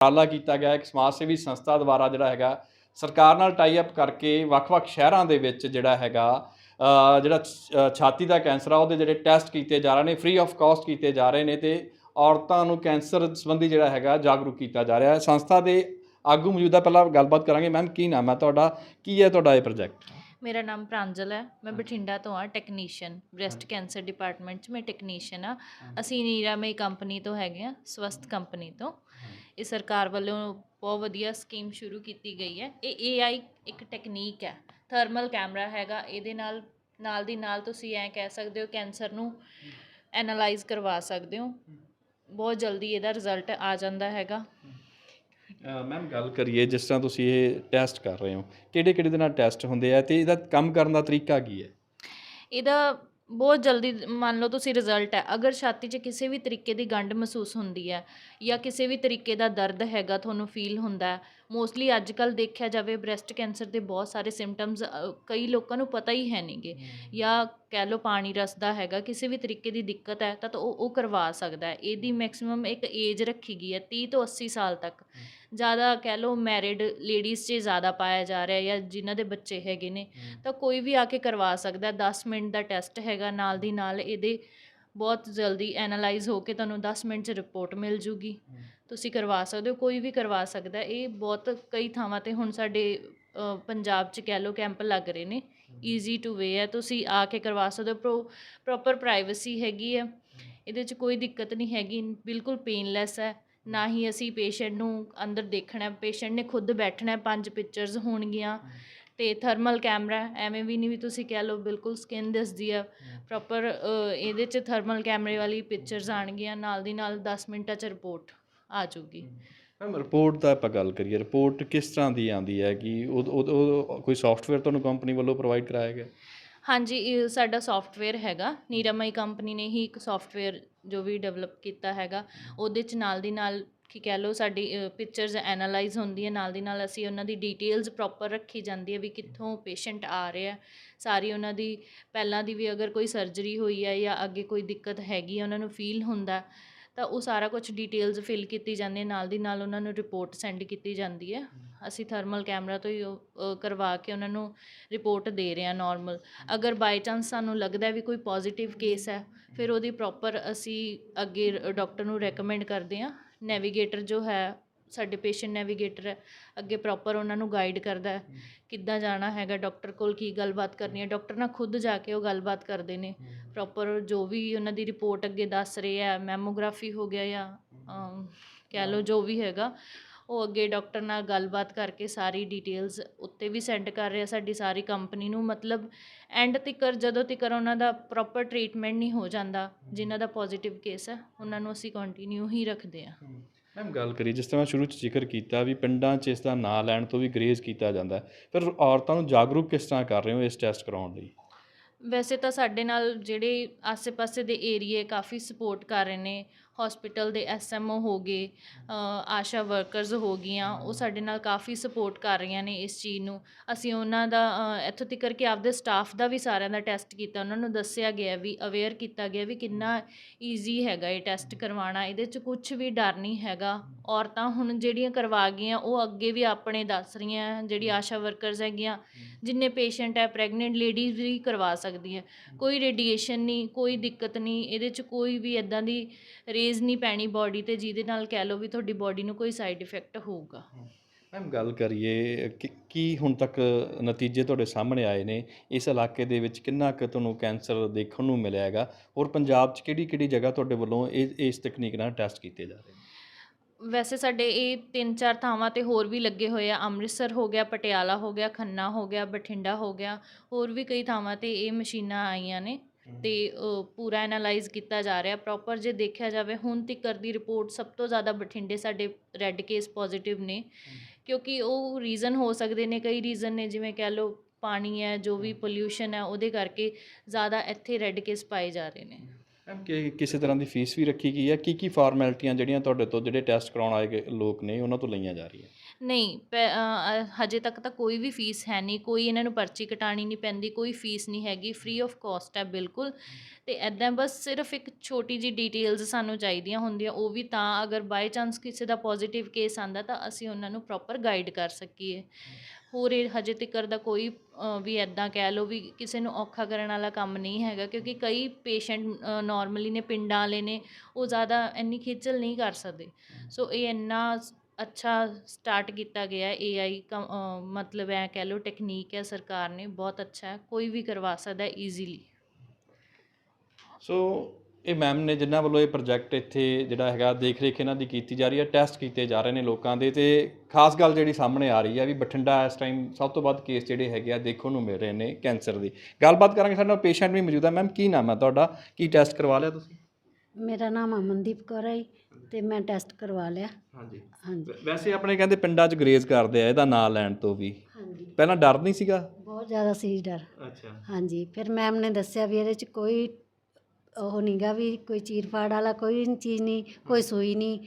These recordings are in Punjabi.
ਉਪਰਾਲਾ ਕੀਤਾ ਗਿਆ ਇੱਕ ਸਮਾਜ ਸੇਵੀ ਸੰਸਥਾ ਦੁਆਰਾ ਜਿਹੜਾ ਹੈਗਾ ਸਰਕਾਰ ਨਾਲ ਟਾਈ ਅਪ ਕਰਕੇ ਵੱਖ-ਵੱਖ ਸ਼ਹਿਰਾਂ ਦੇ ਵਿੱਚ ਜਿਹੜਾ ਹੈਗਾ ਜਿਹੜਾ ਛਾਤੀ ਦਾ ਕੈਂਸਰ ਆ ਉਹਦੇ ਜਿਹੜੇ ਟੈਸਟ ਕੀਤੇ ਜਾ ਰਹੇ ਨੇ ਫ੍ਰੀ ਆਫ ਕਾਸਟ ਕੀਤੇ ਜਾ ਰਹੇ ਨੇ ਤੇ ਔਰਤਾਂ ਨੂੰ ਕੈਂਸਰ ਸੰਬੰਧੀ ਜਿਹੜਾ ਹੈਗਾ ਜਾਗਰੂਕ ਕੀਤਾ ਜਾ ਰਿਹਾ ਹੈ। ਸੰਸਥਾ ਦੇ ਆਗੂ ਮੌਜੂਦਾ ਪਹਿਲਾਂ ਗੱਲਬਾਤ ਕਰਾਂਗੇ। ਮੈਮ ਕੀ ਨਾਮ ਹੈ ਤੁਹਾਡਾ? ਕੀ ਹੈ ਤੁਹਾਡਾ ਇਹ ਪ੍ਰੋਜੈਕਟ ਮੇਰਾ ਨਾਮ ਪ੍ਰਾਂਜਲ ਹੈ। ਮੈਂ ਬਠਿੰਡਾ ਤੋਂ ਆ ਟੈਕਨੀਸ਼ੀਅਨ ਬ੍ਰੈਸਟ ਕੈਂਸਰ ਡਿਪਾਰਟਮੈਂਟ 'ਚ ਮੈਂ ਟੈਕਨੀਸ਼ੀਅਨ ਆ ਅਸੀਂ ਨੀਰਾਮਈ ਕੰਪਨੀ ਤੋਂ ਹੈਗੇ ਆ ਸਵਸਥ ਕੰਪਨੀ ਤੋਂ। ਇਹ ਸਰਕਾਰ ਵੱਲੋਂ ਬਹੁਤ ਵਧੀਆ ਸਕੀਮ ਸ਼ੁਰੂ ਕੀਤੀ ਗਈ ਹੈ। ਇਹ AI ਇੱਕ ਟੈਕਨੀਕ ਹੈ। ਥਰਮਲ ਕੈਮਰਾ ਹੈਗਾ। ਇਹਦੇ ਨਾਲ ਨਾਲ ਦੀ ਨਾਲ ਤੁਸੀਂ ਐਂ ਕਹਿ ਸਕਦੇ ਹੋ ਕੈਂਸਰ ਨੂੰ ਐਨਾਲਾਈਜ਼ ਕਰਵਾ ਸਕਦੇ ਹੋ। ਬਹੁਤ ਜਲਦੀ ਇਹਦਾ ਰਿਜ਼ਲਟ ਆ ਜਾਂਦਾ ਹੈਗਾ। ਮੈਮ ਗੱਲ ਕਰੀਏ ਜਿਸ ਤਰ੍ਹਾਂ ਤੁਸੀਂ ਇਹ ਟੈਸਟ ਕਰ ਰਹੇ ਹੋ। ਕਿਹੜੇ ਕਿਹੜੇ ਦੇ ਨਾਲ ਟੈਸਟ ਹੁੰਦੇ ਆ ਤੇ ਇਹਦਾ ਕੰਮ ਕਰਨ ਦਾ ਤਰੀਕਾ ਕੀ ਹੈ? ਇਹਦਾ ਬਹੁਤ ਜਲਦੀ ਮੰਨ ਲਓ ਤੁਸੀਂ ਰਿਜ਼ਲਟ ਹੈ। ਅਗਰ ਛਾਤੀ 'ਚ ਕਿਸੇ ਵੀ ਤਰੀਕੇ ਦੀ ਗੰਢ ਮਹਿਸੂਸ ਹੁੰਦੀ ਹੈ ਜਾਂ ਕਿਸੇ ਵੀ ਤਰੀਕੇ ਦਾ ਦਰਦ ਹੈਗਾ ਤੁਹਾਨੂੰ ਫੀਲ ਹੁੰਦਾ ਹੈ ਮੋਸਟਲੀ ਅੱਜ ਕੱਲ ਦੇਖਿਆ ਜਾਵੇ ਬ੍ਰੈਸਟ ਕੈਂਸਰ ਦੇ ਬਹੁਤ ਸਾਰੇ ਸਿੰਪਟਮਸ ਕਈ ਲੋਕਾਂ ਨੂੰ ਪਤਾ ਹੀ ਹੈ ਨਹੀਂਗੇ ਜਾਂ ਕਹਿ ਲਓ ਪਾਣੀ ਰਸ ਦਾ ਹੈਗਾ ਕਿਸੇ ਵੀ ਤਰੀਕੇ ਦੀ ਦਿੱਕਤ ਹੈ ਤਾਂ ਤਾਂ ਉਹ ਉਹ ਕਰਵਾ ਸਕਦਾ ਹੈ। ਇਹਦੀ ਮੈਕਸਿਮਮ ਇੱਕ ਏਜ ਰੱਖੀ ਗਈ ਹੈ 30 ਤੋਂ 80 ਸਾਲ ਤੱਕ। ਜ਼ਿਆਦਾ ਕਹਿ ਲਓ ਮੈਰਿਡ ਲੇਡੀਜ਼ 'ਚ ਜ਼ਿਆਦਾ ਪਾਇਆ ਜਾ ਰਿਹਾ ਜਾਂ ਜਿਨ੍ਹਾਂ ਦੇ ਬੱਚੇ ਹੈਗੇ ਨੇ ਤਾਂ ਕੋਈ ਵੀ ਆ ਕੇ ਕਰਵਾ ਸਕਦਾ ਹੈ। 10 ਮਿੰਟ ਦਾ ਟੈਸਟ ਹੈਗਾ ਨਾਲ ਦੀ ਨਾਲ ਇਹਦੇ ਬਹੁਤ ਜਲਦੀ ਐਨਾਲਾਈਜ਼ ਹੋ ਕੇ ਤੁਹਾਨੂੰ 10 ਮਿੰਟ 'ਚ ਰਿਪੋਰਟ ਮਿਲ ਜੂਗੀ। ਤੁਸੀਂ ਕਰਵਾ ਸਕਦੇ ਹੋ ਕੋਈ ਵੀ ਕਰਵਾ ਸਕਦਾ। ਇਹ ਬਹੁਤ ਕਈ ਥਾਵਾਂ ਤੇ ਹੁਣ ਸਾਡੇ ਅ, ਪੰਜਾਬ 'ਚ ਕਹਿ ਲਓ ਕੈਂਪ ਲੱਗ ਰਹੇ ਨੇ ਈਜ਼ੀ ਟੂ ਵੇ ਹੈ ਤੁਸੀਂ ਆ ਕੇ ਕਰਵਾ ਸਕਦੇ ਹੋ ਪ੍ਰੋਪਰ ਪ੍ਰਾਈਵੇਸੀ ਹੈਗੀ ਹੈ। ਇਹਦੇ 'ਚ ਕੋਈ ਦਿੱਕਤ ਨਹੀਂ ਹੈਗੀ ਬਿਲਕੁਲ ਪੇਨਲੈਸ ਹੈ। ਨਾ ਹੀ ਅਸੀਂ ਪੇਸ਼ੈਂਟ ਨੂੰ ਅੰਦਰ ਦੇਖਣਾ ਪੇਸ਼ੈਂਟ ਨੇ ਖੁਦ ਬੈਠਣਾ ਹੈ, ਪੰਜ ਪਿਕਚਰਸ ਹੋਣਗੀਆਂ ਤੇ ਥਰਮਲ ਕੈਮਰਾ ਐਵੇਂ ਵੀ ਨਹੀਂ ਵੀ ਤੁਸੀਂ ਕਹਿ ਲਓ ਬਿਲਕੁਲ ਸਕਿਨ ਦਿਸਦੀ ਆ ਪ੍ਰੋਪਰ ਇਹਦੇ 'ਚ ਥਰਮਲ ਕੈਮਰੇ ਵਾਲੀ ਪਿਕਚਰਸ ਆਣਗੀਆਂ ਨਾਲ ਦੀ ਨਾਲ 10 ਮਿੰਟਾਂ 'ਚ ਰਿਪੋਰਟ ਆ ਜਾਊਗੀ। ਮੈਮ ਰਿਪੋਰਟ ਦਾ ਆਪਾਂ ਗੱਲ ਕਰੀਏ ਰਿਪੋਰਟ ਕਿਸ ਤਰ੍ਹਾਂ ਦੀ ਆਉਂਦੀ ਹੈ ਕਿ ਉਹ ਕੋਈ ਸੌਫਟਵੇਅਰ ਤੁਹਾਨੂੰ ਕੰਪਨੀ ਵੱਲੋਂ ਪ੍ਰੋਵਾਈਡ ਕਰਾਇਆ ਗਿਆ? ਹਾਂਜੀ, ਇਹ ਸਾਡਾ ਸੌਫਟਵੇਅਰ ਹੈਗਾ। ਨੀਰਾਮਈ ਕੰਪਨੀ ਨੇ ਹੀ ਇੱਕ ਸੌਫਟਵੇਅਰ ਜੋ ਵੀ ਡਿਵੈਲਪ ਕੀਤਾ ਹੈਗਾ, ਉਹਦੇ ਚ ਨਾਲ ਦੀ ਨਾਲ ਕੀ ਕਹਿ ਲਓ, ਸਾਡੀ ਪਿਕਚਰਸ ਐਨਾਲਾਈਜ਼ ਹੁੰਦੀ ਹੈ ਨਾਲ ਦੀ ਨਾਲ ਅਸੀਂ ਉਹਨਾਂ ਦੀ ਡੀਟੇਲਸ ਪ੍ਰੋਪਰ ਰੱਖੀ ਜਾਂਦੀ ਹੈ ਵੀ ਕਿੱਥੋਂ ਪੇਸ਼ੈਂਟ ਆ ਰਿਹਾ। ਸਾਰੀ ਉਹਨਾਂ ਦੀ, ਪਹਿਲਾਂ ਦੀ ਵੀ ਅਗਰ ਕੋਈ ਸਰਜਰੀ ਹੋਈ ਹੈ ਜਾਂ ਅੱਗੇ ਕੋਈ ਦਿੱਕਤ ਹੈਗੀ ਹੈ, ਉਹਨਾਂ ਨੂੰ ਫੀਲ ਹੁੰਦਾ। ਤਾਂ ਉਹ ਸਾਰਾ ਕੁਝ ਡਿਟੇਲਸ ਫਿਲ ਕੀਤੀ ਜਾਂਦੀ ਹੈ ਨਾਲ ਦੀ ਨਾਲ ਉਹਨਾਂ ਨੂੰ ਰਿਪੋਰਟ ਸੈਂਡ ਕੀਤੀ ਜਾਂਦੀ ਹੈ। ਅਸੀਂ ਥਰਮਲ ਕੈਮਰਾ ਤੋਂ ਹੀ ਉਹ, ਅ, ਕਰਵਾ ਕੇ ਉਹਨਾਂ ਨੂੰ ਰਿਪੋਰਟ ਦੇ ਰਹੇ ਹਾਂ ਨਾਰਮਲ ਅਗਰ ਬਾਈ ਚਾਂਸ ਸਾਨੂੰ ਲੱਗਦਾ ਵੀ ਕੋਈ ਪੋਜ਼ਿਟਿਵ ਕੇਸ ਹੈ ਫਿਰ ਉਹਦੀ ਪ੍ਰੋਪਰ ਅਸੀਂ ਅੱਗੇ ਡਾਕਟਰ ਨੂੰ ਰეკਮੈਂਡ ਕਰਦੇ ਹਾਂ। ਨੈਵੀਗੇਟਰ ਜੋ ਹੈ ਸਾਡੇ ਪੇਸ਼ੈਂਟ ਨੈਵੀਗੇਟਰ ਹੈ ਅੱਗੇ ਪ੍ਰੋਪਰ ਉਹਨਾਂ ਨੂੰ ਗਾਈਡ ਕਰਦਾ ਹੈ ਕਿੱਦਾਂ ਜਾਣਾ ਹੈਗਾ ਡਾਕਟਰ ਕੋਲ ਕੀ ਗੱਲਬਾਤ ਕਰਨੀ ਹੈ ਡਾਕਟਰ ਨਾਲ ਖੁਦ ਜਾ ਕੇ ਉਹ ਗੱਲਬਾਤ ਕਰਦੇ ਨੇ। ਪ੍ਰੋਪਰ ਜੋ ਵੀ ਉਹਨਾਂ ਦੀ ਰਿਪੋਰਟ ਅੱਗੇ ਦੱਸ ਰਹੇ ਆ ਮੈਮੋਗ੍ਰਾਫੀ ਹੋ ਗਿਆ ਜਾਂ ਕਹਿ ਲਓ ਜੋ ਵੀ ਹੈਗਾ ਉਹ ਅੱਗੇ ਡਾਕਟਰ ਨਾਲ ਗੱਲਬਾਤ ਕਰਕੇ ਸਾਰੀ ਡਿਟੇਲਸ ਉੱਤੇ ਵੀ ਸੈਂਡ ਕਰ ਰਿਹਾ ਸਾਡੀ ਸਾਰੀ ਕੰਪਨੀ ਨੂੰ ਮਤਲਬ ਐਂਡ ਤੱਕਰ ਜਦੋਂ ਤੱਕਰ ਉਹਨਾਂ ਦਾ ਪ੍ਰੋਪਰ ਟਰੀਟਮੈਂਟ ਨਹੀਂ ਹੋ ਜਾਂਦਾ ਜਿਨ੍ਹਾਂ ਦਾ ਪੋਜ਼ਿਟਿਵ ਕੇਸ ਹੈ ਉਹਨਾਂ ਨੂੰ ਅਸੀਂ ਕੰਟੀਨਿਊ ਹੀ ਰੱਖਦੇ ਹਾਂ। ਮੈਮ ਗੱਲ ਕਰੀ ਜਿਸ ਤਰ੍ਹਾਂ ਸ਼ੁਰੂ ਚ ਜ਼ਿਕਰ ਕੀਤਾ ਵੀ ਪਿੰਡਾਂ 'ਚ ਇਸ ਦਾ ਨਾਂ ਲੈਣ ਤੋਂ ਵੀ ਗਰੇਜ਼ ਕੀਤਾ ਜਾਂਦਾ ਫਿਰ ਔਰਤਾਂ ਨੂੰ ਜਾਗਰੂਕ ਕਿਸ ਤਰ੍ਹਾਂ ਕਰ ਰਹੇ ਹੋ ਇਸ ਟੈਸਟ ਕਰਾਉਣ ਲਈ? ਵੈਸੇ ਤਾਂ ਸਾਡੇ ਨਾਲ ਜਿਹੜੇ ਆਸੇ-ਪਾਸੇ ਦੇ ਏਰੀਏ ਕਾਫੀ ਸਪੋਰਟ ਕਰ ਰਹੇ ਨੇ ਹਸਪੀਟਲ ਦੇ ਐਸਐਮਓ ਹੋ ਗਏ ਆਸ਼ਾ ਵਰਕਰਸ ਹੋ ਗਈਆਂ, ਉਹ ਸਾਡੇ ਨਾਲ ਕਾਫੀ ਸਪੋਰਟ ਕਰ ਰਹੀਆਂ ਨੇ ਇਸ ਚੀਜ਼ ਨੂੰ। ਅਸੀਂ ਉਹਨਾਂ ਦਾ ਇੱਥੋਂ ਤੱਕ ਕਿ ਆਪਦੇ ਸਟਾਫ ਦਾ ਵੀ ਸਾਰਿਆਂ ਦਾ ਟੈਸਟ ਕੀਤਾ, ਉਹਨਾਂ ਨੂੰ ਦੱਸਿਆ ਗਿਆ ਵੀ ਅਵੇਅਰ ਕੀਤਾ ਗਿਆ ਵੀ ਕਿੰਨਾ ਈਜ਼ੀ ਹੈਗਾ ਇਹ ਟੈਸਟ ਕਰਵਾਉਣਾ, ਇਹਦੇ 'ਚ ਕੁਝ ਵੀ ਡਰ ਨਹੀਂ ਹੈਗਾ। ਔਰਤਾਂ ਹੁਣ ਜਿਹੜੀਆਂ ਕਰਵਾ ਗਈਆਂ, ਉਹ ਅੱਗੇ ਵੀ ਆਪਣੇ ਦੱਸ ਰਹੀਆਂ, ਜਿਹੜੀ ਆਸ਼ਾ ਵਰਕਰਸ ਹੈਗੀਆਂ, ਜਿੰਨੇ ਪੇਸ਼ੈਂਟ ਹੈ ਪ੍ਰੈਗਨੈਂਟ ਲੇਡੀਜ਼ ਵੀ ਕਰਵਾ ਸਕਦੀਆਂ। ਕੋਈ ਰੇਡੀਏਸ਼ਨ ਨਹੀਂ, ਕੋਈ ਦਿੱਕਤ ਨਹੀਂ, ਇਹਦੇ 'ਚ ਕੋਈ ਵੀ ਇਦਾਂ ਦੀ ਰੇ ਰੇਜ਼ ਨਹੀਂ ਪੈਣੀ ਬਾਡੀ ਤੇ ਜਿਹਦੇ ਨਾਲ ਕਹਿ ਲਓ ਵੀ ਤੁਹਾਡੀ ਬਾਡੀ ਨੂੰ ਕੋਈ ਸਾਈਡ ਇਫੈਕਟ ਹੋਊਗਾ। ਮੈਮ ਗੱਲ ਕਰੀਏ ਕਿ ਕੀ ਹੁਣ ਤੱਕ ਨਤੀਜੇ ਤੁਹਾਡੇ ਸਾਹਮਣੇ ਆਏ ਨੇ? ਇਸ ਇਲਾਕੇ ਦੇ ਵਿੱਚ ਕਿੰਨਾ ਕੁ ਤੁਹਾਨੂੰ ਕੈਂਸਰ ਦੇਖਣ ਨੂੰ ਮਿਲਿਆ ਹੈਗਾ? ਔਰ ਪੰਜਾਬ 'ਚ ਕਿਹੜੀ ਕਿਹੜੀ ਜਗ੍ਹਾ ਤੁਹਾਡੇ ਵੱਲੋਂ ਇਹ ਇਸ ਤਕਨੀਕ ਨਾਲ ਟੈਸਟ ਕੀਤੇ ਜਾ ਰਹੇ ਨੇ? ਵੈਸੇ ਸਾਡੇ ਇਹ ਤਿੰਨ ਚਾਰ ਥਾਵਾਂ ਤੇ ਹੋਰ ਵੀ ਲੱਗੇ ਹੋਏ ਆ। ਅੰਮ੍ਰਿਤਸਰ ਹੋ ਗਿਆ ਪਟਿਆਲਾ ਹੋ ਗਿਆ ਖੰਨਾ ਹੋ ਗਿਆ ਬਠਿੰਡਾ ਹੋ ਗਿਆ। ਹੋਰ ਵੀ ਕਈ ਥਾਵਾਂ ਤੇ ਇਹ ਮਸ਼ੀਨਾਂ ਆਈਆਂ ਨੇ। ਤੇ ਪੂਰਾ ਐਨਾਲਾਈਜ਼ ਕੀਤਾ ਜਾ ਰਿਹਾ। ਪ੍ਰੋਪਰ ਜੇ ਦੇਖਿਆ ਜਾਵੇ ਹੁਣ ਤੱਕ ਦੀ ਰਿਪੋਰਟ ਸਭ ਤੋਂ ਜ਼ਿਆਦਾ ਬਠਿੰਡੇ ਸਾਡੇ ਰੈੱਡ ਕੇਸ ਪੋਜ਼ਿਟਿਵ ਨੇ। ਕਿਉਂਕਿ ਉਹ ਰੀਜ਼ਨ ਹੋ ਸਕਦੇ ਨੇ ਕਈ ਰੀਜ਼ਨ ਨੇ ਜਿਵੇਂ ਕਹਿ ਲਓ ਪਾਣੀ ਹੈ ਜੋ ਵੀ ਪੋਲਿਊਸ਼ਨ ਹੈ ਉਹਦੇ ਕਰਕੇ ਜ਼ਿਆਦਾ ਇੱਥੇ ਰੈੱਡ ਕੇਸ ਪਾਏ ਜਾ ਰਹੇ ਨੇ। ਮੈਮ ਕਿ ਕਿਸੇ ਤਰ੍ਹਾਂ ਦੀ ਫੀਸ ਵੀ ਰੱਖੀ ਗਈ ਹੈ? ਕੀ ਕੀ ਫਾਰਮੈਲਿਟੀਆਂ ਜਿਹੜੀਆਂ ਤੁਹਾਡੇ ਤੋਂ ਜਿਹੜੇ ਟੈਸਟ ਕਰਾਉਣ ਆਏ ਲੋਕ ਨੇ ਉਹਨਾਂ ਤੋਂ ਲਈਆਂ ਜਾ ਰਹੀਆਂ? ਨਹੀਂ ਪੈ- ਅ, ਅ, ਹਜੇ ਤੱਕ ਤਾਂ ਕੋਈ ਵੀ ਫੀਸ ਹੈ ਨਹੀਂ ਕੋਈ ਇਹਨਾਂ ਨੂੰ ਪਰਚੀ ਕਟਾਣੀ ਨਹੀਂ ਪੈਂਦੀ ਕੋਈ ਫੀਸ ਨਹੀਂ ਹੈਗੀ ਫ੍ਰੀ ਆਫ ਕਾਸਟ ਹੈ ਬਿਲਕੁਲ। ਤੇ ਐਦਾਂ ਬਸ ਸਿਰਫ ਇੱਕ ਛੋਟੀ ਜੀ ਡਿਟੇਲਸ ਸਾਨੂੰ ਚਾਹੀਦੀਆਂ ਹੁੰਦੀਆਂ ਉਹ ਵੀ ਤਾਂ ਅਗਰ ਬਾਈ ਚਾਂਸ ਕਿਸੇ ਦਾ ਪੋਜ਼ਿਟਿਵ ਕੇਸ ਆਂਦਾ ਤਾਂ ਅਸੀਂ ਉਹਨਾਂ ਨੂੰ ਪ੍ਰੋਪਰ ਗਾਈਡ ਕਰ ਸਕੀਏ। ਹੋਰ ਇਹ ਹਜੇ ਤੱਕਰ ਦਾ ਕੋਈ ਅ, ਵੀ ਐਦਾਂ ਕਹਿ ਲਓ ਵੀ ਕਿਸੇ ਨੂੰ ਔਖਾ ਕਰਨ ਵਾਲਾ ਕੰਮ ਨਹੀਂ ਹੈਗਾ ਕਿਉਂਕਿ ਕਈ ਪੇਸ਼ੈਂਟ ਨਾਰਮਲੀ ਨੇ ਪਿੰਡਾਂ ਵਾਲੇ ਨੇ ਉਹ ਜ਼ਿਆਦਾ ਇੰਨੀ ਖੇਚਲ ਨਹੀਂ ਕਰ ਸਕਦੇ। ਸੋ ਇਹ ਇੰਨਾ ਅੱਛਾ ਸਟਾਰਟ ਕੀਤਾ ਗਿਆ ਏ ਆਈ ਕ ਮਤਲਬ ਐ ਕਹਿ ਲਓ ਟੈਕਨੀਕ ਹੈ ਸਰਕਾਰ ਨੇ, ਬਹੁਤ ਅੱਛਾ ਹੈ, ਕੋਈ ਵੀ ਕਰਵਾ ਸਕਦਾ ਈਜ਼ੀਲੀ ਸੋ ਇਹ ਮੈਮ ਨੇ ਜਿਨ੍ਹਾਂ ਵੱਲੋਂ ਇਹ ਪ੍ਰੋਜੈਕਟ ਇੱਥੇ ਜਿਹੜਾ ਹੈਗਾ ਦੇਖ ਰੇਖ ਇਹਨਾਂ ਦੀ ਕੀਤੀ ਜਾ ਰਹੀ ਹੈ ਟੈਸਟ ਕੀਤੇ ਜਾ ਰਹੇ ਨੇ ਲੋਕਾਂ ਦੇ ਤੇ ਖਾਸ ਗੱਲ ਜਿਹੜੀ ਸਾਹਮਣੇ ਆ ਰਹੀ ਹੈ ਵੀ ਬਠਿੰਡਾ ਇਸ ਟਾਈਮ ਸਭ ਤੋਂ ਵੱਧ ਕੇਸ ਜਿਹੜੇ ਹੈਗੇ ਆ ਦੇਖਣ ਨੂੰ ਮਿਲ ਰਹੇ ਨੇ ਕੈਂਸਰ ਦੀ। ਗੱਲਬਾਤ ਕਰਾਂਗੇ, ਸਾਡੇ ਨਾਲ ਪੇਸ਼ੈਂਟ ਵੀ ਮੌਜੂਦ ਹੈ। ਮੈਮ ਕੀ ਨਾਮ ਹੈ ਤੁਹਾਡਾ? ਕੀ ਟੈਸਟ ਕਰਵਾ ਲਿਆ ਤੁਸੀਂ? ਮੇਰਾ ਨਾਮ ਅਮਨਦੀਪ ਕੌਰ ਹੈ ਜੀ ਤੇ ਮੈਂ ਟੈਸਟ ਕਰਵਾ ਲਿਆ। ਹਾਂਜੀ। ਹਾਂਜੀ। ਵੈਸੇ ਆਪਣੇ ਕਹਿੰਦੇ ਪਿੰਡਾਂ 'ਚ ਗਰੇਜ਼ ਕਰਦੇ ਆ ਇਹਦਾ ਨਾਂ ਲੈਣ ਤੋਂ ਵੀ। ਹਾਂਜੀ। ਪਹਿਲਾਂ ਡਰ ਨਹੀਂ ਸੀਗਾ? ਬਹੁਤ ਜ਼ਿਆਦਾ ਸੀ ਡਰ। ਅੱਛਾ। ਹਾਂਜੀ ਫਿਰ ਮੈਮ ਨੇ ਦੱਸਿਆ ਵੀ ਇਹਦੇ ਚ ਕੋਈ ਉਹ ਨਹੀਂਗਾ ਵੀ ਕੋਈ ਚੀਰਫਾੜ ਵਾਲਾ ਕੋਈ ਚੀਜ਼ ਨਹੀਂ ਕੋਈ ਸੂਈ ਨਹੀਂ।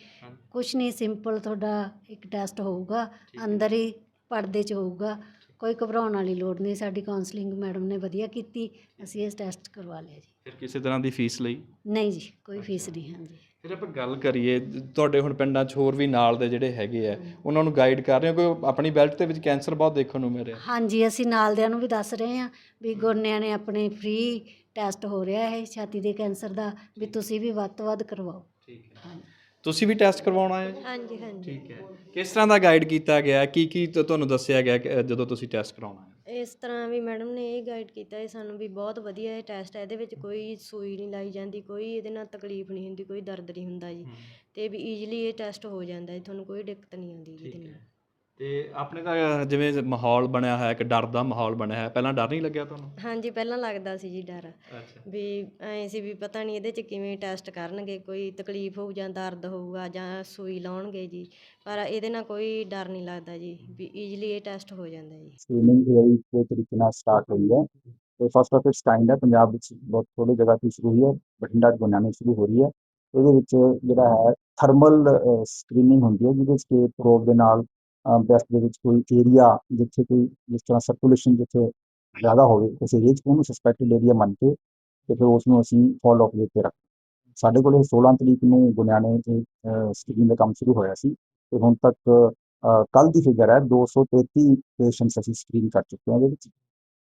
ਕੁਛ ਨਹੀਂ ਸਿੰਪਲ ਤੁਹਾਡਾ ਇੱਕ ਟੈਸਟ ਹੋਊਗਾ। ਅੰਦਰ ਹੀ ਪਰਦੇ 'ਚ ਹੋਊਗਾ। ਕੋਈ ਘਬਰਾਉਣ ਵਾਲੀ ਲੋੜ ਨਹੀਂ ਸਾਡੀ ਕਾਉਂਸਲਿੰਗ ਮੈਡਮ ਨੇ ਵਧੀਆ ਕੀਤੀ ਅਸੀਂ ਇਹ ਟੈਸਟ ਕਰਵਾ ਲਿਆ ਜੀ। ਫਿਰ ਕਿਸੇ ਤਰ੍ਹਾਂ ਦੀ ਫੀਸ ਲਈ? ਨਹੀਂ ਜੀ ਕੋਈ ਫੀਸ ਨਹੀਂ ਹਾਂਜੀ। ਫਿਰ ਆਪਾਂ ਗੱਲ ਕਰੀਏ ਤੁਹਾਡੇ ਹੁਣ ਪਿੰਡਾਂ 'ਚ ਹੋਰ ਵੀ ਨਾਲ ਦੇ ਜਿਹੜੇ ਹੈਗੇ ਆ ਉਹਨਾਂ ਨੂੰ ਗਾਈਡ ਕਰ ਰਹੇ ਹੋ? ਕਿ ਆਪਣੀ ਬੈਲਟ ਦੇ ਵਿੱਚ ਕੈਂਸਰ ਬਹੁਤ ਦੇਖਣ ਨੂੰ ਮਿਲ ਰਿਹਾ? ਹਾਂਜੀ ਅਸੀਂ ਨਾਲਦਿਆਂ ਨੂੰ ਵੀ ਦੱਸ ਰਹੇ ਹਾਂ ਵੀ ਗੋਨਿਆਂ ਨੇ ਆਪਣੇ ਫ੍ਰੀ ਟੈਸਟ ਹੋ ਰਿਹਾ ਹੈ ਛਾਤੀ ਦੇ ਕੈਂਸਰ ਦਾ ਵੀ ਤੁਸੀਂ ਵੀ ਵੱਧ ਤੋਂ ਵੱਧ ਕਰਵਾਓ। ਠੀਕ ਹੈ। ਹਾਂਜੀ। ਤੁਸੀਂ ਵੀ ਟੈਸਟ ਕਰਵਾਉਣਾ ਹੈ ਜੀ? ਹਾਂਜੀ ਹਾਂਜੀ। ਠੀਕ ਹੈ। ਕਿਸ ਤਰ੍ਹਾਂ ਦਾ ਗਾਈਡ ਕੀਤਾ ਗਿਆ? ਕੀ ਕੀ ਤੁ- ਤੁਹਾਨੂੰ ਦੱਸਿਆ ਗਿਆ ਕਿ, ਅ, ਜਦੋਂ ਤੁਸੀਂ ਟੈਸਟ ਕਰਾਉਣਾ ਹੈ? ਇਸ ਤਰ੍ਹਾਂ ਵੀ ਮੈਡਮ ਨੇ ਇਹ ਗਾਈਡ ਕੀਤਾ ਹੈ ਸਾਨੂੰ ਵੀ ਬਹੁਤ ਵਧੀਆ ਇਹ ਟੈਸਟ ਹੈ। ਇਹਦੇ ਵਿੱਚ ਕੋਈ ਸੂਈ ਨਹੀਂ ਲਾਈ ਜਾਂਦੀ ਕੋਈ ਇਹਦੇ ਨਾਲ ਤਕਲੀਫ ਨਹੀਂ ਹੁੰਦੀ ਕੋਈ ਦਰਦ ਨਹੀਂ ਹੁੰਦਾ ਜੀ। ਤੇ ਵੀ ਈਜ਼ੀਲੀ ਇਹ ਟੈਸਟ ਹੋ ਜਾਂਦਾ ਜੀ ਤੁਹਾਨੂੰ ਕੋਈ ਦਿੱਕਤ ਨਹੀਂ ਆਉਂਦੀ ਜੀ ਇਹਦੇ ਨਾਲ। ਤੇ ਆਪਣੇ ਤਾਂ ਜਿਵੇਂ ਮਾਹੌਲ ਬਣਿਆ ਹੋਇਆ ਇੱਕ ਡਰ ਦਾ ਮਾਹੌਲ ਬਣਿਆ ਹੈ ਪਹਿਲਾਂ ਡਰ ਨਹੀਂ ਲੱਗਿਆ ਤੁਹਾਨੂੰ? ਹਾਂਜੀ ਪਹਿਲਾਂ ਲੱਗਦਾ ਸੀ ਜੀ ਡਰ। ਅੱਛਾ। ਵੀ ਐਂ ਸੀ ਵੀ ਪਤਾ ਨਹੀਂ ਇਹਦੇ 'ਚ ਕਿਵੇਂ ਟੈਸਟ ਕਰਨਗੇ ਕੋਈ ਤਕਲੀਫ ਹੋਊ ਜਾਂ ਦਰਦ ਹੋਊਗਾ ਜਾਂ ਸੂਈ ਲਾਉਣਗੇ ਜੀ। ਪਰ ਇਹਦੇ ਨਾਲ ਕੋਈ ਡਰ ਨਹੀਂ ਲੱਗਦਾ ਜੀ ਵੀ ਈਜ਼ੀਲੀ ਇਹ ਟੈਸਟ ਹੋ ਜਾਂਦਾ ਜੀ। ਸਕਰੀਨਿੰਗ ਜਿਹੜੀ ਦੇ ਤਰੀਕੇ ਨਾਲ ਸਟਾਰਟ ਹੋਈ ਹੈ। ਤੇ ਫਸਟ ਆਫ ਇਟਸ ਕਾਈਂਡ ਹੈ ਪੰਜਾਬ ਵਿੱਚ ਬਹੁਤ ਥੋੜੀ ਜਗ੍ਹਾ ਤੋਂ ਸ਼ੁਰੂ ਹੋਈ ਹੈ ਬਠਿੰਡਾ ਗੁਨਾ ਨੇ ਸ਼ੁਰੂ ਹੋ ਰਹੀ ਹੈ। ਇਹਦੇ ਵਿੱਚ ਜਿਹੜਾ ਹੈ ਥਰਮਲ ਸਕਰੀਨਿੰਗ ਹੁੰਦੀ ਹੈ ਜਿਹਦੇ ਵਿੱਚ ਕਿ ਪ੍ਰੋਬ ਦੇ ਨਾਲ ਬੈਸਟ ਦੇ ਵਿੱਚ ਕੋਈ ਏਰੀਆ ਜਿੱਥੇ ਕੋਈ ਜਿਸ ਤਰ੍ਹਾਂ ਸਰਕੂਲੇਸ਼ਨ ਜਿੱਥੇ ਜ਼ਿਆਦਾ ਹੋਵੇ, ਉਸ ਏਰੀਆ 'ਚ ਉਹਨੂੰ ਸਸਪੈਕਟਡ ਏਰੀਆ ਮੰਨ ਕੇ ਤੇ ਫਿਰ ਉਸ ਨੂੰ ਅਸੀਂ ਫਾਲੋ ਅਪ ਦੇ ਉੱਤੇ ਰੱਖ ਸਾਡੇ ਕੋਲ 16 ਤਰੀਕ ਨੂੰ ਗੁਨਿਆਣੇ ਤੇ ਸਕਰੀਨਿੰਗ ਦਾ ਕੰਮ ਸ਼ੁਰੂ ਹੋਇਆ ਸੀ ਤੇ ਹੁਣ ਤੱਕ ਕੱਲ ਦੀ ਫਿਗਰ ਹੈ 233 ਪੇਸ਼ੈਂਟਸ ਅਸੀਂ ਸਕਰੀਨ ਕਰ ਚੁੱਕੇ ਹਾਂ ਇਹਦੇ ਵਿੱਚ।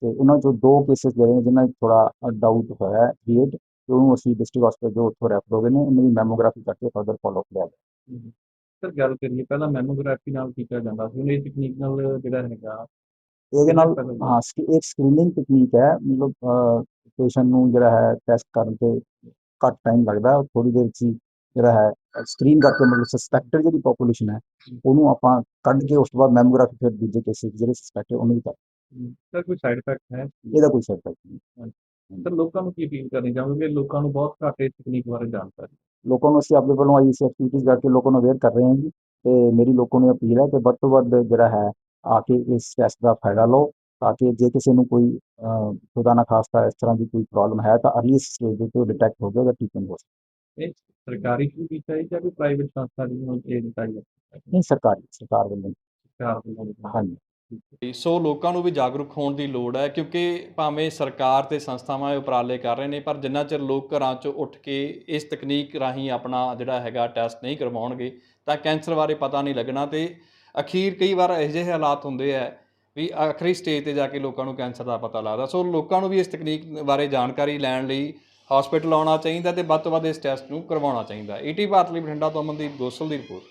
ਤੇ ਉਹਨਾਂ ਚੋਂ ਦੋ ਕੇਸਿਸ ਜਿਹੜੇ ਨੇ ਜਿਨ੍ਹਾਂ 'ਚ ਥੋੜਾ ਡਾਊਟ ਹੋਇਆ ਕ੍ਰੀਏਟ ਤੇ ਉਹਨੂੰ ਅਸੀਂ ਡਿਸਟ੍ਰਿਕਟ ਹਸਪੀਟਲ ਜੋ ਉੱਥੋਂ ਰੈਫਰ ਹੋ ਗਏ ਨੇ, ਉਹਨਾਂ ਦੀ ਮੈਮੋਗ੍ਰਾਫੀ ਕਰਕੇ ਫਰਦਰ ਫਾਲੋ ਅਪ ਲਿਆ ਗਿਆ। ਸਰ ਗੱਲ ਕਰੀਏ ਪਹਿਲਾਂ ਮੈਮੋਗ੍ਰਾਫੀ ਨਾਲ ਕੀਤਾ ਜਾਂਦਾ ਸੀ। ਹੁਣ ਇਹ ਤਕਨੀਕ ਨਾਲ ਜਿਹੜਾ ਹੈਗਾ ਇਹਦੇ ਨਾਲ ਹਾਂ ਇੱਕ ਸਕਰੀਨਿੰਗ ਟੈਕਨੀਕ ਹੈ। ਮਤਲਬ ਪੇਸ਼ੈਂਟ ਨੂੰ ਜਿਹੜਾ ਹੈ ਟੈਸਟ ਕਰਨ ਤੇ ਘੱਟ ਟਾਈਮ ਲੱਗਦਾ। ਥੋੜੀ ਦੇਰ 'ਚ ਜਿਹੜਾ ਹੈ ਸਕਰੀਨ ਕਰਕੇ ਮਤਲਬ ਸਸਪੈਕਟਡ ਜਿਹੜੀ ਪੋਪੂਲੇਸ਼ਨ ਹੈ ਉਹਨੂੰ ਆਪਾਂ ਕੱਢ ਕੇ ਉਸ ਤੋਂ ਬਾਅਦ ਮੈਮੋਗ੍ਰਾਫੀ ਫਿਰ ਦੂਜੇ ਕੇਸਿਸ ਜਿਹੜੇ ਸਸਪੈਕਟਡ ਉਹਨੂੰ ਵੀ ਕਰ ਸਰ ਕੋਈ ਸਾਈਡ ਇਫੈਕਟ ਹੈ? ਇਹਦਾ ਕੋਈ ਸਾਈਡ ਇਫੈਕਟ ਨਹੀਂ। ਸਰ ਲੋਕਾਂ ਨੂੰ ਕੀ ਅਪੀਲ ਕਰਨੀ ਚਾਹੋਗੇ? ਲੋਕਾਂ ਨੂੰ ਬਹੁਤ ਘੱਟ ਇਸ ਤਕਨੀਕ ਬਾਰੇ ਜਾਣਕਾਰੀ। ਲੋਕਾਂ ਨੂੰ ਅਸੀਂ ਆਪਣੇ ਵੱਲੋਂ ਆਈਸੀ ਐਕਟੀਵਿਟੀਜ਼ ਕਰਕੇ ਲੋਕਾਂ ਨੂੰ ਅਵੇਅਰ ਕਰ ਰਹੇ ਹਾਂ ਜੀ ਤੇ ਮੇਰੀ ਲੋਕਾਂ ਨੂੰ ਅਪੀਲ ਹੈ ਕਿ ਵੱਧ ਤੋਂ ਵੱਧ ਜਿਹੜਾ ਹੈ ਆ ਕੇ ਇਸ ਟੈਸਟ ਦਾ ਫਾਇਦਾ ਲਓ ਤਾਂ ਕਿ ਜੇ ਕਿਸੇ ਨੂੰ ਕੋਈ ਖੁਦਾ ਨਾ ਖਾਸਤਾ ਇਸ ਤਰ੍ਹਾਂ ਦੀ ਕੋਈ ਪ੍ਰੋਬਲਮ ਹੈ ਤਾਂ ਅਰਲੀ ਸਟੇਜ ਤੋਂ ਡਿਟੈਕਟ ਹੋ ਉਹਦਾ ਟ੍ਰੀਟਮੈਂਟ ਹੋ ਸਕਦਾ ਇਹ ਸਰਕਾਰੀ ਸ਼ੁਰੂ ਕੀਤਾ ਹੈ ਜਾਂ ਕੋਈ ਪ੍ਰਾਈਵੇਟ ਸੰਸਥਾ ਦੀ ਹੁਣ ਇਹ ਦਿੱਤਾ ਗਿਆ ਨਹੀਂ ਸਰਕਾਰੀ ਸਰਕਾਰ ਵੱਲੋਂ। ਸਰਕਾਰ ਵੱਲੋਂ ਹਾਂਜੀ। ਸੋ ਲੋਕਾਂ ਨੂੰ ਵੀ ਜਾਗਰੂਕ ਹੋਣ ਦੀ ਲੋੜ ਹੈ, ਕਿਉਂਕਿ ਭਾਵੇਂ ਸਰਕਾਰ ਤੇ ਸੰਸਥਾਵਾਂ ਇਹ ਉਪਰਾਲੇ ਕਰ ਰਹੇ ਨੇ, ਪਰ ਜਿੰਨਾ ਚਿਰ ਲੋਕ ਘਰਾਂ 'ਚੋਂ ਉੱਠ ਕੇ ਇਸ ਤਕਨੀਕ ਰਾਹੀਂ ਆਪਣਾ ਜਿਹੜਾ ਹੈਗਾ ਟੈਸਟ ਨਹੀਂ ਕਰਵਾਉਣਗੇ, ਤਾਂ ਕੈਂਸਰ ਬਾਰੇ ਪਤਾ ਨਹੀਂ ਲੱਗਣਾ ਤੇ ਅਖੀਰ ਕਈ ਵਾਰ ਇਹੋ ਜਿਹੇ ਹਾਲਾਤ ਹੁੰਦੇ ਆ ਵੀ ਆਖਰੀ ਸਟੇਜ ਤੇ ਜਾ ਕੇ ਲੋਕਾਂ ਨੂੰ ਕੈਂਸਰ ਦਾ ਪਤਾ ਲੱਗਦਾ। ਸੋ ਲੋਕਾਂ ਨੂੰ ਵੀ ਇਸ ਤਕਨੀਕ ਬਾਰੇ ਜਾਣਕਾਰੀ ਲੈਣ ਲਈ ਹਸਪੀਟਲ ਆਉਣਾ ਚਾਹੀਦਾ ਤੇ ਵੱਧ ਤੋਂ ਵੱਧ ਇਸ ਟੈਸਟ ਨੂੰ ਕਰਵਾਉਣਾ ਚਾਹੀਦਾ। ਈਟੀ ਭਾਰਤ ਲਈ ਬਠਿੰਡਾ ਤੋਂ ਅਮਨਦੀਪ ਗੋਸਲ ਦੀ ਰਿਪੋਰਟ